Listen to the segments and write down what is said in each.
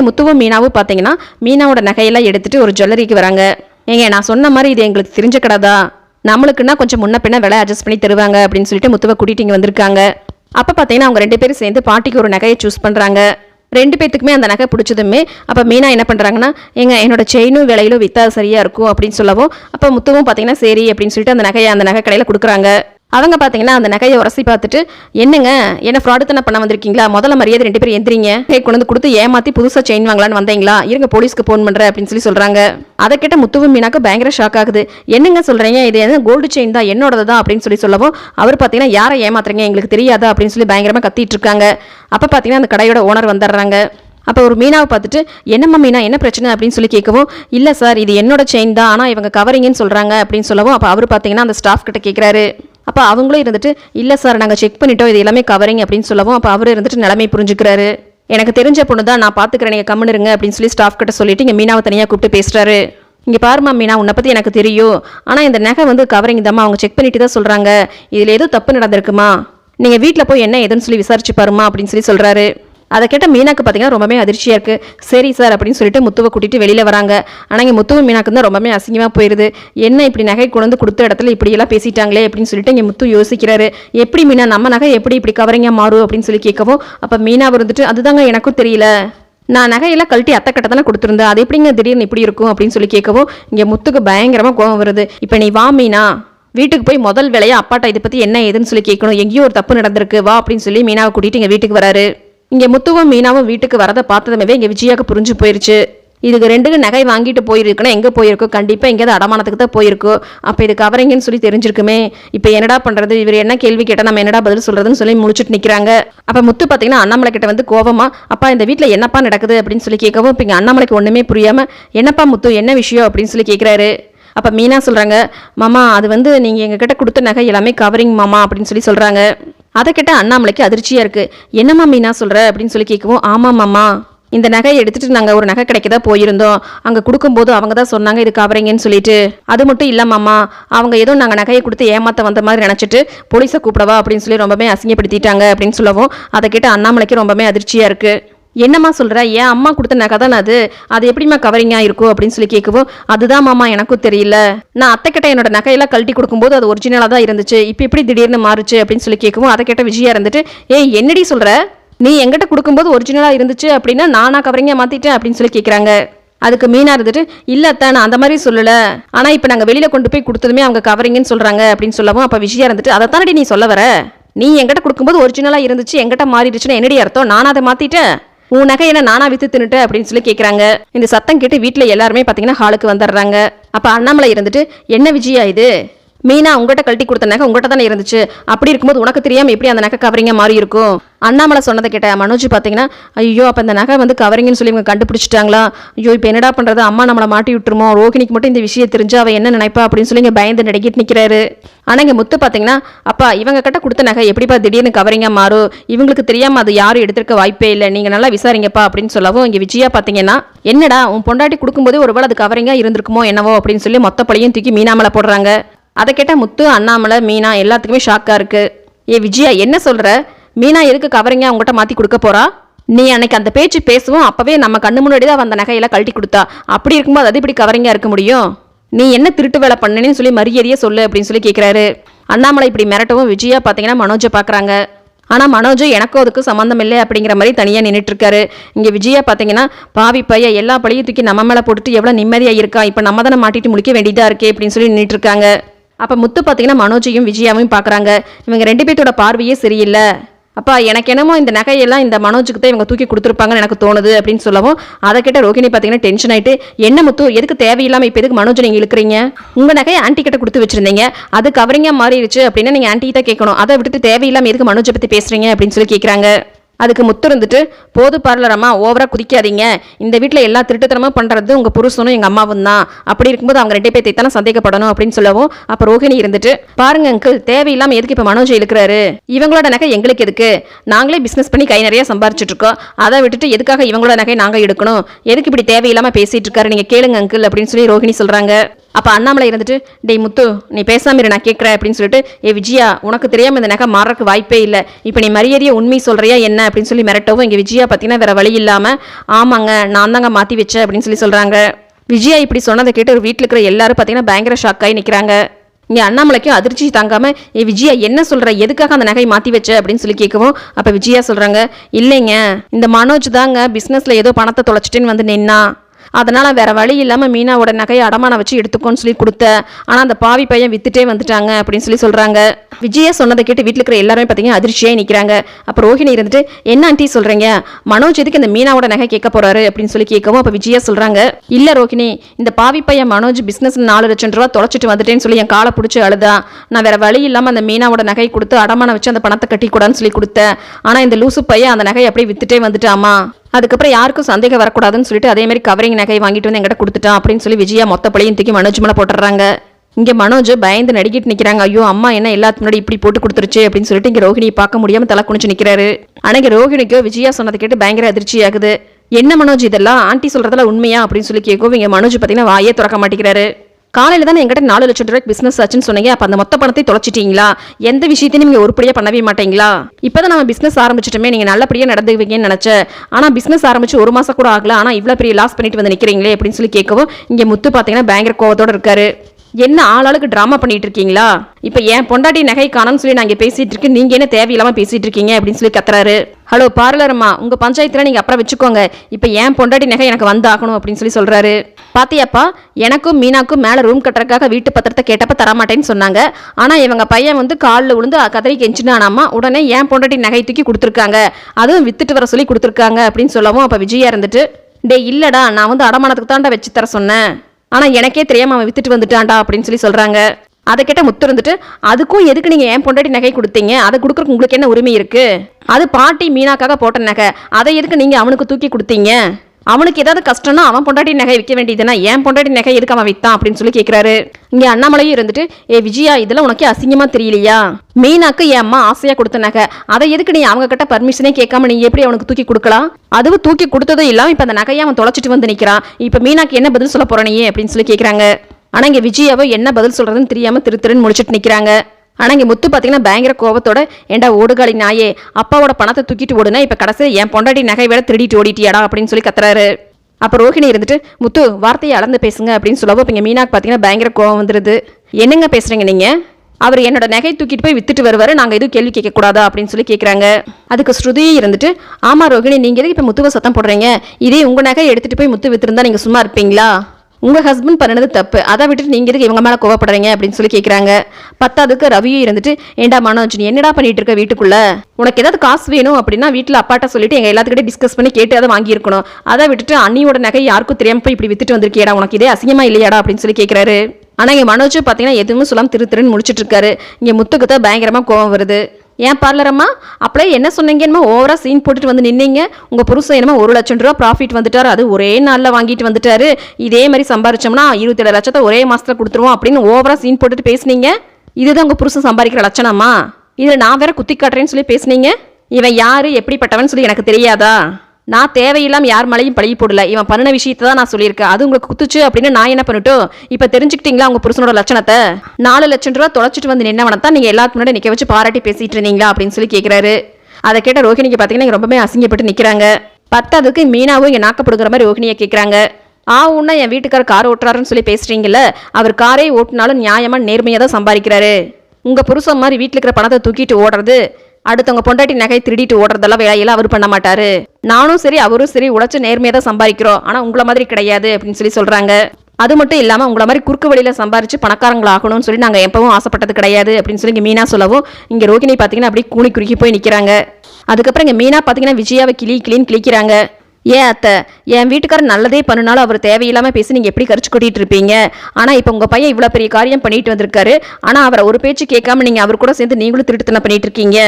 அன்னைக்கு முத்துவும் மீனாவும் பார்த்தீங்கன்னா மீனாவோட நகையெல்லாம் எடுத்துட்டு ஒரு ஜுவல்லரிக்கு வராங்க. ஏங்க நான் சொன்ன மாதிரி இது எங்களுக்கு தெரிஞ்ச கடை தான் நம்மளுக்குன்னா கொஞ்சம் முன்ன பின்ன விலை அட்ஜஸ்ட் பண்ணி தருவாங்க அப்படின்னு சொல்லிட்டு முத்துவை கூட்டிட்டு இங்கே வந்திருக்காங்க. அப்போ பார்த்தீங்கன்னா அவங்க ரெண்டு பேரும் சேர்ந்து பாட்டிக்கு ஒரு நகையை சூஸ் பண்ணுறாங்க ரெண்டு பேத்துக்குமே அந்த நகை பிடிச்சதுமே அப்போ மீனா என்ன பண்ணுறாங்கன்னா எங்க என்னோட செயினும் விலையிலும் வித்தா சரியாக இருக்கும் அப்படின்னு சொல்லவும் அப்போ முத்துவும் பார்த்தீங்கன்னா சரி அப்படின்னு சொல்லிட்டு அந்த நகையை அந்த நகை கடையில் கொடுக்குறாங்க. அவங்க பார்த்தீங்கன்னா அந்த நகையை உரசி பார்த்துட்டு என்னங்க என்ன ஃப்ராடுத்தனை பண்ண வந்திருக்கீங்களா? முதல்ல மரியாதை ரெண்டு பேரும் எந்திரிங்க. கை கொண்டு வந்து கொடுத்து ஏமாத்தி புதுசாக செயின் வாங்கலான்னு வந்தீங்களா? இருங்க போலீஸ்க்கு ஃபோன் பண்ணுறேன் அப்படின்னு சொல்லி சொல்கிறாங்க அதை கேட்ட முத்துவு மீனாக்கு பயங்கர ஷாக் ஆகுது. என்னங்க சொல்கிறீங்க இது என்ன கோல்டு செயின் தான் என்னோடது தான் அப்படின்னு சொல்லி சொல்லவும் அவர் பார்த்தீங்கன்னா யாரை ஏமாத்துறீங்க? எங்களுக்கு தெரியாதா? அப்படின்னு சொல்லி பயங்கரமாக கத்திட்டு இருக்காங்க. அப்போ பார்த்தீங்கன்னா அந்த கடையோட ஓனர் வந்துடுறாங்க. அப்போ ஒரு மீனாவை பார்த்துட்டு என்னம்மா மீனா என்ன பிரச்சனை? அப்படின்னு சொல்லி கேட்கவும் இல்லை சார் இது என்னோட செயின் தான் ஆனால் இவங்க கவரிங்கன்னு சொல்கிறாங்க அப்படின்னு சொல்லவும் அப்போ அவர் பார்த்தீங்கன்னா அந்த ஸ்டாஃப் கிட்ட கேட்குறாரு அப்போ அவங்களும் இருந்துட்டு இல்லை சார் நாங்கள் செக் பண்ணிட்டோம் இது எல்லாமே கவரிங் அப்படின்னு சொல்லவும் அப்போ அவர் இருந்துட்டு நிலைமை புரிஞ்சுக்கிறாரு. எனக்கு தெரிஞ்ச பொண்ணு தான் நான் பார்த்துக்கிறேன் நீங்கள் கம்முன்னு இருங்க அப்படின்னு சொல்லி ஸ்டாஃப் கிட்ட சொல்லிட்டு இங்கே மீனாவை தனியாக கூப்பிட்டு பேசுகிறாரு இங்கே பாருமா மீனா உன்னை பற்றி எனக்கு தெரியும். ஆனால் இந்த நகை வந்து கவரிங் தாம்மா அவங்க செக் பண்ணிட்டு தான் சொல்கிறாங்க இதில் ஏதோ தப்பு நடந்திருக்குமா? நீங்கள் வீட்டில் போய் என்ன ஏதுன்னு சொல்லி விசாரிச்சு பாருமா அப்படின்னு சொல்லி சொல்கிறாரு அதை கேட்ட மீனாக்கு பார்த்தீங்கன்னா ரொம்பவே அதிர்ச்சியாக இருக்குது சரி சார் அப்படின்னு சொல்லிட்டு முத்துவை கூட்டிட்டு வெளியில் வராங்க. ஆனால் இங்கே முத்துவும் மீனாக்கு தான் ரொம்பவே அசிங்கமாக போயிடுது என்ன இப்படி நகை கொண்டு வந்து கொடுத்த இடத்துல இப்படியெல்லாம் பேசிட்டாங்களே அப்படின்னு சொல்லிட்டு இங்கே முத்து யோசிக்கிறாரு. எப்படி மீனா நம்ம நகை எப்படி இப்படி கவரிங்காக மாறும் அப்படின்னு சொல்லி கேட்கவும் அப்போ மீனா வந்துட்டு அதுதாங்க எனக்கும் தெரியல. நான் நகையெல்லாம் கழட்டி அத்தை கட்ட தானே கொடுத்துருந்தேன். அது எப்படிங்க திடீர்னு இப்படி இருக்கும்? அப்படின்னு சொல்லி கேட்கவும் இங்கே முத்துக்கு பயங்கரமாக கோவம் வருது. இப்போ நீ வா மீனா. வீட்டுக்கு போய் முதல் வேலையாக அப்பாட்ட இதை பற்றி என்ன ஏதுன்னு சொல்லி கேட்கணும். எங்கேயோ ஒரு தப்பு நடந்திருக்கு. வா அப்படின்னு சொல்லி மீனாவை கூட்டிட்டு இங்கே வீட்டுக்கு வராரு. இங்கே முத்துவும் மீனாவும் வீட்டுக்கு வரதை பார்த்ததுமே இங்கே விஜயாக்கு புரிஞ்சு போயிருச்சு. இதுக்கு ரெண்டுக்கு நகை வாங்கிட்டு போயிருக்குன்னா எங்கே போயிருக்கோ? கண்டிப்பாக எங்கேயாவது அடமானத்துக்கு தான் போயிருக்கோ. அப்போ இது கவரிங்கன்னு சொல்லி தெரிஞ்சிருக்குமே. இப்போ என்னடா பண்ணுறது இவர் என்ன கேள்வி கேட்டால் நம்ம என்னடா பதில் சொல்கிறதுன்னு சொல்லி முடிச்சுட்டு நிற்கிறாங்க அப்போ முத்து பார்த்தீங்கன்னா அண்ணாமலை கிட்ட வந்து கோவமா அப்பா இந்த வீட்டில் என்னப்பா நடக்குது? அப்படின்னு சொல்லி கேட்கவும் இப்போ இங்கே அண்ணாமலைக்கு ஒன்றுமே புரியாமல் என்னப்பா முத்து என்ன விஷயம்? அப்படின்னு சொல்லி கேட்குறாரு அப்போ மீனா சொல்கிறாங்க மாமா அது வந்து நீங்கள் எங்ககிட்ட கொடுத்த நகை எல்லாமே கவரிங் மாமா அப்படின்னு சொல்லி சொல்கிறாங்க அதை கேட்ட அண்ணாமலைக்கு அதிர்ச்சியாக இருக்குது என்னம்மா மீனா சொல்கிற அப்படின்னு சொல்லி கேட்கவும் ஆமாம் மாமா. இந்த நகையை எடுத்துட்டு நாங்கள் ஒரு நகை கடைக்கு தான் போயிருந்தோம். அங்கே கொடுக்கும்போது அவங்க தான் சொன்னாங்க இது கவரிங்கன்னு சொல்லிட்டு. அது மட்டும் இல்லாமாம்மா அவங்க ஏதோ நாங்கள் நகையை கொடுத்து ஏமாற்ற வந்த மாதிரி நினச்சிட்டு போலீஸை கூப்பிடவா? அப்படின்னு சொல்லி ரொம்பவே அசிங்கப்படுத்திட்டாங்க அப்படின்னு சொல்லவும் அதை கேட்டு அண்ணாமலைக்கு ரொம்பவே அதிர்ச்சியாக இருக்குது என்னம்மா சொல்கிற ஏன் அம்மா கொடுத்த நகை தானே அது? அது எப்படிம்மா கவரிங்காக இருக்கும் அப்படின்னு சொல்லி கேட்கவும் அதுதான் மாமா எனக்கும் தெரியல. நான் அத்தை கிட்ட என்னோட நகையெல்லாம் கழட்டி கொடுக்கும்போது அது ஒரிஜினலாக தான் இருந்துச்சு. இப்போ எப்படி திடீர்னு மாறுச்சு அப்படின்னு சொல்லி கேட்கவும் அதை கேட்ட விஜயா இருந்துட்டு ஏய் என்னடி சொல்கிற நீ எங்கிட்ட கொடுக்கும்போது ஒரிஜினலாக இருந்துச்சு அப்படின்னா நானா கவரிங்காக மாற்றிட்டேன் அப்படின்னு சொல்லி கேட்குறாங்க. அதுக்கு மீனா இருந்துட்டு இல்லை தான் நான் அந்த மாதிரி சொல்லலை. ஆனால் இப்போ நாங்கள் வெளியில் கொண்டு போய் கொடுத்ததுமே அவங்க கவரிங்கன்னு சொல்கிறாங்க அப்படின்னு சொல்லவும் அப்போ விஜயா இருந்துட்டு அதை தானடி நீ சொல்ல வர? நீ எங்கிட்ட கொடுக்கும்போது ஒரிஜினலாக இருந்துச்சு எங்கிட்ட மாறிடுச்சுன்னா என்னடி அர்த்தம்? நானும் அதை மாற்றிட்டேன் உன் நகை என்ன நானா வித்து தின்னுட்டு அப்படின்னு சொல்லி கேட்குறாங்க இந்த சத்தம் கேட்டு வீட்டில் எல்லாருமே பார்த்தீங்கன்னா ஹாலுக்கு வந்துடுறாங்க அப்போ அண்ணாமலை இருந்துட்டு என்ன விஜயா இது? மீனா உங்கள்கிட்ட கழட்டி கொடுத்த நகை உங்கள்கிட்ட தானே இருந்துச்சு? அப்படி இருக்கும்போது உனக்கு தெரியாமல் எப்படி அந்த நகை கவரிங்க மாறி இருக்கும்? அண்ணாமலை சொன்னதை கேட்ட மனோஜ் பார்த்தீங்கன்னா ஐயோ அப்போ அந்த நகை வந்து கவரிங்கன்னு சொல்லி இவங்க கண்டுபிடிச்சிட்டாங்களா? ஐயோ இப்போ என்னடா பண்ணுறது அம்மா நம்மளை மாட்டி விட்டுருமோ? ரோகிணிக்கு மட்டும் இந்த விஷயம் தெரிஞ்சு அவள் என்ன நினைப்பா? அப்படின்னு சொல்லி இங்கே பயந்து நடிக்கிட்டு நிற்கிறாரு ஆனால் இங்கே முத்து பார்த்தீங்கன்னா அப்பா இவங்க கிட்ட கொடுத்த நகை எப்படிப்பா திடீர்னு கவரிங்காக மாறும்? இவங்களுக்கு தெரியாமல் அது யாரும் எடுத்திருக்க வாய்ப்பே இல்லை. நீங்கள் நல்லா விசாரிங்கப்பா அப்படின்னு சொல்லவும் இங்கே விஜயா பார்த்தீங்கன்னா என்னடா உன் பொண்டாட்டி கொடுக்கும்போதே ஒருவேளை அது கவரிங்காக இருந்திருக்குமோ என்னவோ? அப்படின்னு சொல்லி மொத்த பழையும் தூக்கி மீனாமலை போடுறாங்க. அதை கேட்டால் முத்து அண்ணாமலை மீனா எல்லாத்துக்குமே ஷாக்காக இருக்குது ஏ விஜயா என்ன சொல்கிற மீனா எதுக்கு கவரிங்க அவங்ககிட்ட மாற்றி கொடுக்க போறா? நீ அன்னைக்கு அந்த பேச்சு பேசுவோம் அப்போவே நம்ம கண்ணு முன்னாடி தான் அந்த நகையெல்லாம் கழட்டி கொடுத்தா. அப்படி இருக்கும்போது அது இப்படி கவரிங்காக இருக்க முடியும்? நீ என்ன திருட்டு வேலை பண்ணனேன்னு சொல்லி மரியாதையே சொல்லு அப்படின்னு சொல்லி கேட்குறாரு அண்ணாமலை இப்படி மிரட்டவும் விஜயா பார்த்தீங்கன்னா மனோஜை பார்க்குறாங்க ஆனால் மனோஜ் எனக்கும் அதுக்கு சம்மந்தம் இல்லை அப்படிங்கிற மாதிரி தனியாக நின்றுட்டுருக்காரு இருக்காரு. இங்கே விஜயா பார்த்தீங்கன்னா பாவி பைய எல்லா பழியும் தூக்கி நம்ம மேலே போட்டுட்டு எவ்வளோ நிம்மதியாக இருக்கா? இப்போ நம்ம தானே மாட்டிட்டு முடிக்க வேண்டியதாக இருக்கே அப்படின்னு சொல்லி நின்றுட்டுருக்காங்க அப்போ முத்து பார்த்தீங்கன்னா மனோஜையும் விஜயாவையும் பார்க்குறாங்க இவங்க ரெண்டு பேர்த்தோட பார்வையே சரியில்லை. அப்பா எனக்கு என்னமோ இந்த நகையெல்லாம் இந்த மனோஜுக்கு தான் இவங்க தூக்கி கொடுத்துருப்பாங்கன்னு எனக்கு தோணுது அப்படின்னு சொல்லவும் அதை கிட்ட ரோகிணி பார்த்தீங்கன்னா டென்ஷன் ஆகிட்டு என்ன முத்து எதுக்கு தேவையில்லாமல் இப்போ எதுக்கு மனோஜ் நீங்கள் இழுக்கிறீங்க? உங்கள் நகையை ஆன்ட்டி கிட்ட கொடுத்து வச்சிருந்தீங்க. அது கவரிங்காக மாறிடுச்சு அப்படின்னா நீங்கள் ஆன்ட்டி தான் கேட்கணும். அதை விட்டுட்டு தேவையில்லாமல் எதுக்கு மனோஜை பற்றி பேசுகிறீங்க அப்படின்னு சொல்லி கேட்குறாங்க அதுக்கு முத்துருந்துட்டு போது பார்லரம்மா ஓவராக குதிக்காதீங்க. இந்த வீட்டில் எல்லா திருட்டுத்தனமும் பண்ணுறது உங்கள் புருஷனும் எங்கள் அம்மாவும் தான். அப்படி இருக்கும்போது அவங்க ரெண்டு பேர்த்தை தானே சந்தேகப்படணும் அப்படின்னு சொல்லவும் அப்போ ரோஹிணி இருந்துட்டு பாருங்க அங்கிள் தேவையில்லாமல் எதுக்கு இப்போ மனோஜ் இழுக்கிறாரு? இவங்களோட நகை எங்களுக்கு எதுக்கு? நாங்களே பிஸ்னஸ் பண்ணி கை நிறைய சம்பாரிச்சிட்டு இருக்கோம். அதை விட்டுட்டு எதுக்காக இவங்களோட நகை நாங்கள் எடுக்கணும்? எதுக்கு இப்படி தேவையில்லாமல் பேசிட்டு இருக்காரு? நீங்கள் கேளுங்க அங்கிள் அப்படின்னு சொல்லி ரோஹிணி சொல்கிறாங்க அப்போ அண்ணாமலை இருந்துட்டு டேய் முத்து நீ பேசாம இரு நான் கேட்குறேன் அப்படின்னு சொல்லிட்டு ஏ விஜயா உனக்கு தெரியாமல் இந்த நகை மாறக்கு வாய்ப்பே இல்லை. இப்போ நீ மரியாதையை உண்மை சொல்கிறியா என்ன? அப்படின்னு சொல்லி மிரட்டவும் இங்கே விஜயா பார்த்தீங்கன்னா வேறு வழி இல்லாமல் ஆமாங்க நான் தாங்க மாற்றி வச்சேன் அப்படின்னு சொல்லி சொல்கிறாங்க விஜயா இப்படி சொன்னதை கேட்டு ஒரு வீட்டில் இருக்கிற எல்லாரும் பார்த்தீங்கன்னா பயங்கர ஷாக்காகி நிற்கிறாங்க இங்கே அண்ணாமலைக்கும் அதிர்ச்சி தாங்காமல் ஏ விஜயா என்ன சொல்கிற எதுக்காக அந்த நகை மாற்றி வச்ச? அப்படின்னு சொல்லி கேட்கவும் அப்போ விஜயா சொல்கிறாங்க இல்லைங்க இந்த மனோஜ் தாங்க பிஸ்னஸில் ஏதோ பணத்தை தொலைச்சிட்டேன்னு வந்து நின்னா. அதனால் வேறு வழி இல்லாமல் மீனாவோட நகையை அடமானம் வச்சு எடுத்துக்கோன்னு சொல்லி கொடுத்தேன் ஆனால் அந்த பாவி பையன் வித்துட்டே வந்துட்டாங்க அப்படின்னு சொல்லி சொல்கிறாங்க விஜயா சொன்னதை கேட்டு வீட்டில் இருக்கிற எல்லாருமே பார்த்தீங்கன்னா அதிர்ச்சியாக நிற்கிறாங்க அப்போ ரோஹிணி இருந்துட்டு என்ன ஆண்டி சொல்கிறீங்க மனோஜ் எதுக்கு இந்த மீனாவோட நகை கேட்க போகிறாரு அப்படின்னு சொல்லி கேட்கவும் அப்போ விஜயா சொல்கிறாங்க இல்லை ரோஹிணி இந்த பாவி பையன் மனோஜ் பிஸ்னஸ் நாலு லட்சம் ரூபா தொலைச்சிட்டு வந்துட்டேன்னு சொல்லி என் காலை பிடிச்சி அழுதா. நான் வேறு வழி இல்லாமல் அந்த மீனாவோட நகை கொடுத்து அடமானம் வச்சு அந்த பணத்தை கட்டி கூடாதுன்னு சொல்லி கொடுத்தேன் ஆனால் இந்த லூசு பையன் அந்த நகையை அப்படியே வித்துட்டே வந்துட்டாமா? அதுக்கப்புறம் யாருக்கும் சந்தேகம் வரக்கூடாதுன்னு சொல்லிட்டு அதே மாதிரி கவரிங் நகை வாங்கிட்டு வந்து எங்கிட்ட கொடுத்துட்டான் அப்படின்னு சொல்லி விஜயா மொத்த பழையும் தூக்கி மனோஜ் மேலே போட்டுறாங்க இங்கே மனோஜ் பயந்து நடிக்கிட்டு நிற்கிறாங்க ஐயோ அம்மா என்ன எல்லாத்துக்கு முன்னாடி இப்படி போட்டு கொடுத்துருச்சு அப்படின்னு சொல்லிட்டு இங்கே ரோஹிணியை பார்க்க முடியாமல் தலை குனிச்சு நிற்கிறாரு ஆனால் இங்கே ரோஹிணிக்கோ விஜயா சொன்னதை கேட்டு பயங்கர அதிர்ச்சி ஆகுது என்ன மனோஜ் இதெல்லாம்? ஆண்டி சொல்கிறதெல்லாம் உண்மையா? அப்படின்னு சொல்லி கேட்கவும் இங்கே மனோஜ் பார்த்தீங்கன்னா வாயே திறக்க மாட்டேங்கிறாரு. காலையில் தான் எங்கிட்ட நாலு லட்சம் ரூபாய்க்கு பிஸ்னஸ் ஆச்சுன்னு சொன்னீங்க. அப்போ அந்த மொத்த பணத்தை தொலைச்சிட்டீங்களா? எந்த விஷயத்தையும் நீங்கள் உருப்படியாக பண்ணவே மாட்டீங்களா? இப்போ தான் நம்ம பிஸ்னஸ் ஆரம்பிச்சிட்டுமே. நீங்கள் நல்லபடியாக நடந்துக்குவீங்கன்னு நினச்சேன். ஆனால் பிஸ்னஸ் ஆரம்பிச்சு ஒரு மாதம் கூட ஆகல. ஆனால் இவ்வளோ பெரிய லாஸ் பண்ணிட்டு வந்து நிற்கிறீங்களே அப்படின்னு சொல்லி கேட்கவும் இங்கே முத்து பார்த்தீங்கன்னா பயங்கர கோவத்தோடு இருக்காரு. என்ன ஆளாளுக்கு ட்ராமா பண்ணிட்டு இருக்கீங்களா? இப்போ என் பொண்டாட்டி நகை காணும்னு சொல்லி நான் இங்கே பேசிட்டு இருக்கேன். நீங்கள் என்ன தேவையில்லாமல் பேசிட்டு இருக்கீங்க அப்படின்னு சொல்லி கத்துறாரு. ஹலோ பார்லரம்மா உங்கள் பஞ்சாயத்தில் நீங்கள் அப்புறம் வச்சுக்கோங்க. இப்போ என் பொண்டாட்டி நகை எனக்கு வந்தாகணும் அப்படின்னு சொல்லி சொல்கிறாரு பாத்தியாப்பா எனக்கும் மீனாக்கும் மேலே ரூம் கட்டுறதுக்காக வீட்டு பத்திரத்தை கேட்டப்ப தரமாட்டேன்னு சொன்னாங்க. ஆனால் இவங்க பையன் வந்து காலில் விழுந்து கதறி கெஞ்சினானாமா உடனே ஏன் பொண்டாட்டி நகை தூக்கி கொடுத்துருக்காங்க. அதுவும் வித்துட்டு வர சொல்லி கொடுத்துருக்காங்க அப்படின்னு சொல்லவும் அப்போ விஜயா இருந்துட்டு டேய் இல்லடா நான் வந்து அடமானத்துக்கு தான்டா வச்சு தர சொன்னேன். ஆனால் எனக்கே தெரியாம அவன் வித்துட்டு வந்துட்டான்டா அப்படின்னு சொல்லி சொல்கிறாங்க அதை கேட்ட முத்து இருந்துட்டு அதுக்கும் எதுக்கு நீங்கள் ஏன் பொண்டாட்டி நகை கொடுத்தீங்க? அதை கொடுக்கறதுக்கு உங்களுக்கு என்ன உரிமை இருக்குது அது பாட்டி மீனாக்காக போட்ட நகை. அதை எதுக்கு நீங்கள் அவனுக்கு தூக்கி கொடுத்தீங்க? அவனுக்கு ஏதாவது கஷ்டம்னா அவன் பொண்டாட்டி நகை விற்க வேண்டியதுனா ஏன் பொண்டாட்டி நகை எதுக்கு அவன் வித்தான் அப்படின்னு சொல்லி கேட்குறாரு இங்கே அண்ணாமலையும் இருந்துட்டு ஏ விஜயா இதெல்லாம் உனக்கு அசிங்கமா தெரியலையா? மீனாக்கு என் அம்மா ஆசையா கொடுத்த நகை. அதை எதுக்கு நீ அவங்க கிட்ட பர்மிஷனே கேட்காம நீ எப்படி அவனுக்கு தூக்கி கொடுக்கலாம்? அதுவும் தூக்கி கொடுத்ததும் இல்லாமல் இப்போ அந்த நகையை அவன் தொலைச்சிட்டு வந்து நிற்கிறான் இப்போ மீனாக்கு என்ன பதில் சொல்ல போற அப்படின்னு சொல்லி கேட்குறாங்க ஆனால் இங்கே விஜயாவோ என்ன பதில் சொல்றதுன்னு தெரியாம திரு திருன்னு முடிச்சிட்டு நிற்கிறாங்க ஆனால் இங்கே முத்து பார்த்தீங்கன்னா பயங்கர கோபத்தோட ஏண்டா ஓடுகாலி நாயே அப்பாவோட பணத்தை தூக்கிட்டு ஓடுனா இப்போ கடைசியில் என் பொண்டாட்டி நகை வேலை திருடிட்டு ஓடிட்டியாடா அப்படின்னு சொல்லி கத்துறாரு. அப்போ ரோஹிணி இருந்துட்டு முத்து வார்த்தையை அளந்து பேசுங்க அப்படின்னு சொல்லவோ. இப்போ இங்கே மீனாக்கு பார்த்தீங்கன்னா பயங்கர கோவம் வந்துடுது என்னங்க பேசுகிறீங்க நீங்கள் அவர் என்னோட நகை தூக்கிட்டு போய் வித்துட்டு வருவாரு நாங்கள் எதுவும் கேள்வி கேட்கக்கூடாதா அப்படின்னு சொல்லி கேட்குறாங்க அதுக்கு ஸ்ருதியும் இருந்துட்டு ஆமாம் ரோகிணி நீங்கள் எதுக்கு இப்போ முத்துவை சத்தம் போடுறீங்க? இதே உங்கள் நகை எடுத்துகிட்டு போய் முத்து வித்துருந்தா நீங்கள் சும்மா இருப்பீங்களா? உங்கள் ஹஸ்பண்ட் பண்ணது தப்பு. அதை விட்டுட்டு நீங்கள் இதுக்கு இவங்க மேலே கோவப்படுறீங்க அப்படின்னு சொல்லி கேட்குறாங்க பத்தாவதுக்கு ரவியும் இருந்துட்டு ஏண்டா மனோஜ் நீ என்னடா பண்ணிட்டு இருக்க வீட்டுக்குள்ளே? உனக்கு ஏதாவது காசு வேணும் அப்படின்னா வீட்டில் அப்பாட்ட சொல்லிட்டு எங்கள் எல்லாத்துக்கிட்டே டிஸ்கஸ் பண்ணி கேட்டு அதை வாங்கியிருக்கணும். அதை விட்டுட்டு அண்ணியோட நகை யாருக்கும் தெரியாமல் போய் இப்படி வித்துட்டு வந்திருக்கியடா? உனக்கு இதே அசிங்கமாக இல்லையாடா? அப்படின்னு சொல்லி கேட்குறாரு ஆனால் இங்கே மனோஜ் பார்த்தீங்கன்னா எதுவுமே சொல்லாமல் திரு திருன்னு முடிச்சிட்டு இருக்காரு. இங்கே முத்துக்கு தான் கோவம் வருது. ஏன் பார்லரம்மா அப்படியே என்ன சொன்னீங்க என்னமோ? சீன் போட்டுட்டு வந்து நின்னீங்க. உங்கள் புருஷன் என்னமோ ஒரு லட்சம் ரூபா ப்ராஃபிட் வந்துட்டார். அது ஒரே நாளில் வாங்கிட்டு வந்துட்டாரு. இதே மாதிரி சம்பாரிச்சோம்னா இருபத்தேழு லட்சத்தை ஒரே மாதத்தில் கொடுத்துருவோம் அப்படின்னு ஓவராக சீன் போட்டுட்டு பேசுனீங்க. இதுதான் உங்கள் புருஷன் சம்பாதிக்கிற லட்சணமா இதில் நான் வேற குத்தி காட்டுறேன்னு சொல்லி பேசுனீங்க. இவன் யார்? எப்படிப்பட்டவன் சொல்லி எனக்கு தெரியாதா? நான் தேவையில்லாம யார் மலையும் பழகி போடல. இவன் பண்ணின விஷயத்தை தான் நான் சொல்லியிருக்கேன். அது உங்களுக்கு குத்துச்சு அப்படின்னு நான் என்ன பண்ணட்டும் இப்போ தெரிஞ்சுக்கிட்டீங்களா உங்க புருஷனோட லட்சணத்தை? நாலு லட்சம் ரூபா தொலைச்சிட்டு வந்து நின்னவனை தான் நீங்க எல்லாத்துக்கு முன்னாடி நிக்க வச்சு பாராட்டி பேசிட்டு இருந்தீங்களா அப்படின்னு சொல்லி கேட்குறாரு அதை கேட்ட ரோஹிணிக்கு பார்த்தீங்கன்னா ரொம்பவே அசிங்கப்பட்டு நிற்கிறாங்க பத்தாவதுக்கு மீனாவும் இங்கே நாக்கப்படுகிற மாதிரி ரோஹிணியை கேட்குறாங்க ஆ உன்னா என் வீட்டுக்கார் கார் ஓட்டுறாருன்னு சொல்லி பேசுறீங்கல்ல அவர் காரே ஓட்டினாலும் நியாயமா நேர்மையாக தான் சம்பாதிக்கிறாரு. உங்க புருஷன் மாதிரி வீட்டில் இருக்கிற பணத்தை தூக்கிட்டு ஓடுறது அடுத்தவங்க பொண்டாட்டி நகை திருடிட்டு ஓடுறதெல்லாம் வேலையெல்லாம் அவர் பண்ண மாட்டாரு. நானும் சரி அவரும் சரி உழைச்சு நேர்மையாக தான் சம்பாதிக்கிறோம். ஆனால் உங்களை மாதிரி கிடையாது அப்படின்னு சொல்லி சொல்கிறாங்க அது மட்டும் இல்லாமல் உங்களை மாதிரி குறுக்கு வழியில் சம்பாரிச்சு பணக்காரங்களாகணும்னு சொல்லி நாங்கள் எப்பவும் ஆசைப்பட்டது கிடையாது அப்படின்னு சொல்லி இங்கே மீனா சொல்லவும் இங்கே ரோகிணி பார்த்தீங்கன்னா அப்படியே கூணி குறுக்கி போய் நிற்கிறாங்க அதுக்கப்புறம் இங்கே மீனா பார்த்தீங்கன்னா விஜயாவை கிளி கிளின்னு கிளிக்கிறாங்க ஏன் அத்தை? என் வீட்டுக்காரர் நல்லதே பண்ணினாலும் அவர் தேவையில்லாமல் பேசி நீங்கள் எப்படி கரிச்சு கொட்டிகிட்டு இருப்பீங்க? ஆனால் இப்போ உங்கள் பையன் இவ்வளோ பெரிய காரியம் பண்ணிட்டு வந்திருக்காரு. ஆனால் அவரை ஒரு பேச்சு கேட்காம நீங்கள் அவர் கூட சேர்ந்து நீங்களும் திருட்டுத்தனம் பண்ணிட்டு இருக்கீங்க.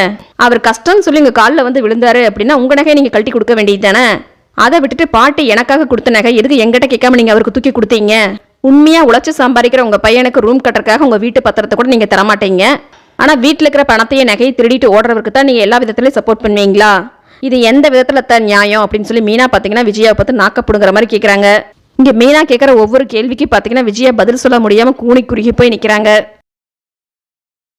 அவர் கஷ்டம்னு சொல்லி உங்கள் காலில் வந்து விழுந்தாரு அப்படின்னா உங்கள் நகையை நீங்கள் கழட்டி கொடுக்க வேண்டியது தானே? அதை விட்டுட்டு பாட்டி எனக்காக கொடுத்த நகை எதுக்கு எங்கிட்ட கேட்காம நீங்கள் அவருக்கு தூக்கி கொடுத்தீங்க? உண்மையாக உழைச்சி சம்பாதிக்கிற உங்கள் பையனுக்கு ரூம் கட்டுறதுக்காக உங்கள் வீட்டு பத்திரத்தை கூட நீங்கள் தரமாட்டீங்க? ஆனால் வீட்டில் இருக்கிற பணத்தையே நகையை திருடிட்டு ஓடுறவருக்கு தான் நீங்கள் எல்லா விதத்துலையும் சப்போர்ட் பண்ணுவீங்களா? இது எந்த விதத்தில் தான் நியாயம் அப்படின்னு சொல்லி மீனா பார்த்தீங்கன்னா விஜயாவை பார்த்து நாக்கப்படுங்கிற மாதிரி கேட்குறாங்க இங்கே மீனா கேட்குற ஒவ்வொரு கேள்விக்கு பார்த்தீங்கன்னா விஜயா பதில் சொல்ல முடியாமல் கூனி குறுகி போய் நிற்கிறாங்க